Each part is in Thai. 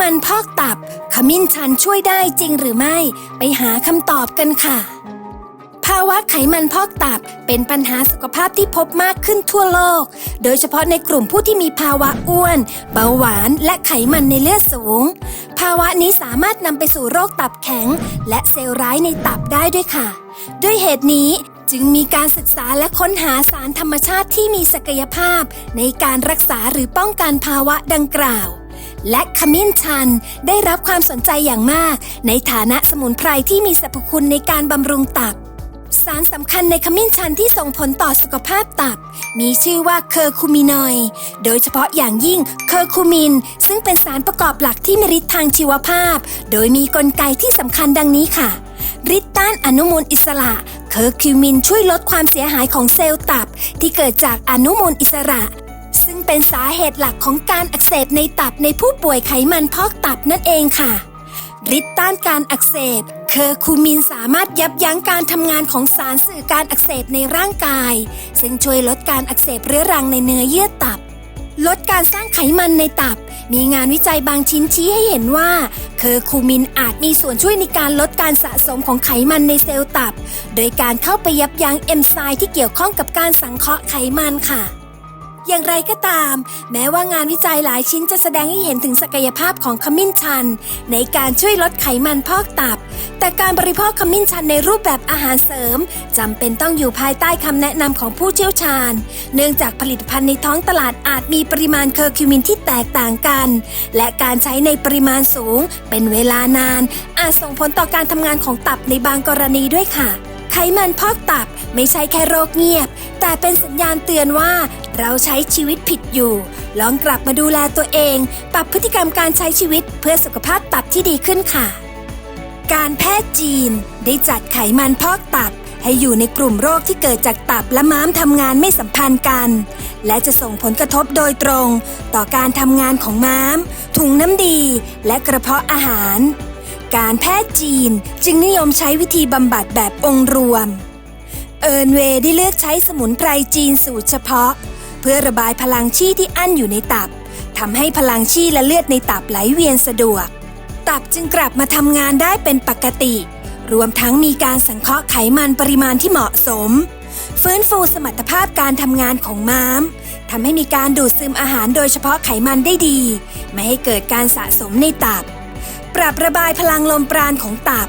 มันพอกตับ ขมิ้นชันช่วยได้จริงหรือไม่ ไปหาคำตอบกันค่ะ ภาวะไขมันพอกตับเป็นปัญหาสุขภาพที่พบมากขึ้นทั่วโลก โดยเฉพาะในกลุ่มผู้ที่มีภาวะอ้วน เบาหวาน และไขมันในเลือดสูง ภาวะนี้สามารถนำไปสู่โรคตับแข็ง และเซลล์ร้ายในตับได้ด้วยค่ะ ด้วยเหตุนี้จึงมีการศึกษาและค้นหาสารธรรมชาติที่มีศักยภาพ ในการรักษาหรือป้องกันภาวะดังกล่าว และขมิ้นชัน ได้รับความสนใจอย่างมาก ในฐานะสมุนไพรที่มีสรรพคุณในการบำรุงตับ สารสำคัญในขมิ้นชันที่ส่งผลต่อสุขภาพตับ มีชื่อว่าเคอร์คูมินอย โดยเฉพาะอย่างยิ่งเคอร์คูมิน ซึ่งเป็นสารประกอบหลักที่มีฤทธิ์ทางชีวภาพ โดยมีกลไกที่สำคัญดังนี้ค่ะฤทธิ์ต้านอนุมูลอิสระ เคอร์คิวมินช่วยลดความเสียหายของเซลล์ตับ ที่เกิดจากอนุมูลอิสระ ซึ่งเป็นสาเหตุหลักของการอักเสบในตับในผู้ป่วยไขมันพอกตับนั่นเองค่ะฤทธิ์ต้านการอักเสบ เคอร์คูมินสามารถยับยั้งการทำงานของสารสื่อการอักเสบในร่างกาย ซึ่งช่วยลดการอักเสบเรื้อรังในเนื้อเยื่อตับ ลดการสร้างไขมันในตับ มีงานวิจัยบางชิ้นชี้ให้เห็นว่า เคอร์คูมินอาจมีส่วนช่วยในการลดการสะสมของไขมันในเซลล์ตับ โดยการเข้าไปยับยั้งเอนไซม์ที่เกี่ยวข้องกับการสังเคราะห์ไขมันค่ะ อย่างไรก็ตาม แม้ว่างานวิจัยหลายชิ้นจะแสดงให้เห็นถึงศักยภาพของขมิ้นชัน ในการช่วยลดไขมันพอกตับ แต่การบริโภคขมิ้นชันในรูปแบบอาหารเสริมจำเป็นต้องอยู่ภายใต้คำแนะนำของผู้เชี่ยวชาญ เนื่องจากผลิตภัณฑ์ในท้องตลาดอาจมีปริมาณเคอร์คิวมินที่แตกต่างกัน และการใช้ในปริมาณสูง เป็นเวลานาน อาจส่งผลต่อการทำงานของตับในบางกรณีด้วยค่ะ ไขมันพอกตับไม่ใช่แค่โรคเงียบ แต่เป็นสัญญาณเตือนว่าเราใช้ชีวิตผิดอยู่ ลองกลับมาดูแลตัวเอง ปรับพฤติกรรมการใช้ชีวิตเพื่อสุขภาพตับที่ดีขึ้นค่ะ การแพทย์จีนได้จัดไขมันพอกตับ ให้อยู่ในกลุ่มโรคที่เกิดจากตับและม้ามทำงานไม่สัมพันธ์กัน และจะส่งผลกระทบโดยตรง ต่อการทำงานของม้าม ถุงน้ำดี และกระเพาะอาหาร การแพทย์จีนจึงนิยมใช้วิธีบำบัดแบบองค์รวม เอิร์นเวย์ได้เลือกใช้สมุนไพรจีนสูตรเฉพาะ เพื่อระบายพลังชี่ที่อั้นอยู่ในตับทำให้พลังชี่และเลือดในตับไหลเวียนสะดวก ตับจึงกลับมาทำงานได้เป็นปกติ รวมทั้งมีการสังเคราะห์ไขมันปริมาณที่เหมาะสม ฟื้นฟูสมรรถภาพการทำงานของม้ามทำให้มีการดูดซึมอาหารโดยเฉพาะไขมันได้ดี ไม่ให้เกิดการสะสมในตับ ปรับระบายพลังลมปราณของตับ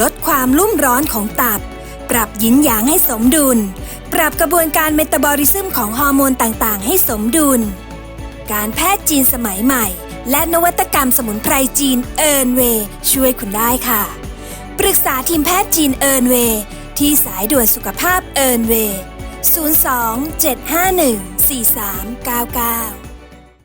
ลดความรุ่มร้อนของตับ ปรับยินหยางให้สมดุล ปรับกระบวนการเมตาบอลิซึมของฮอร์โมนต่างๆ ให้สมดุล การแพทย์จีนสมัยใหม่ และนวัตกรรมสมุนไพรจีนเอิร์นเวช่วยคุณได้ค่ะ ปรึกษาทีมแพทย์จีนเอิร์นเวที่สายด่วนสุขภาพเอิร์นเวย์02 751 4399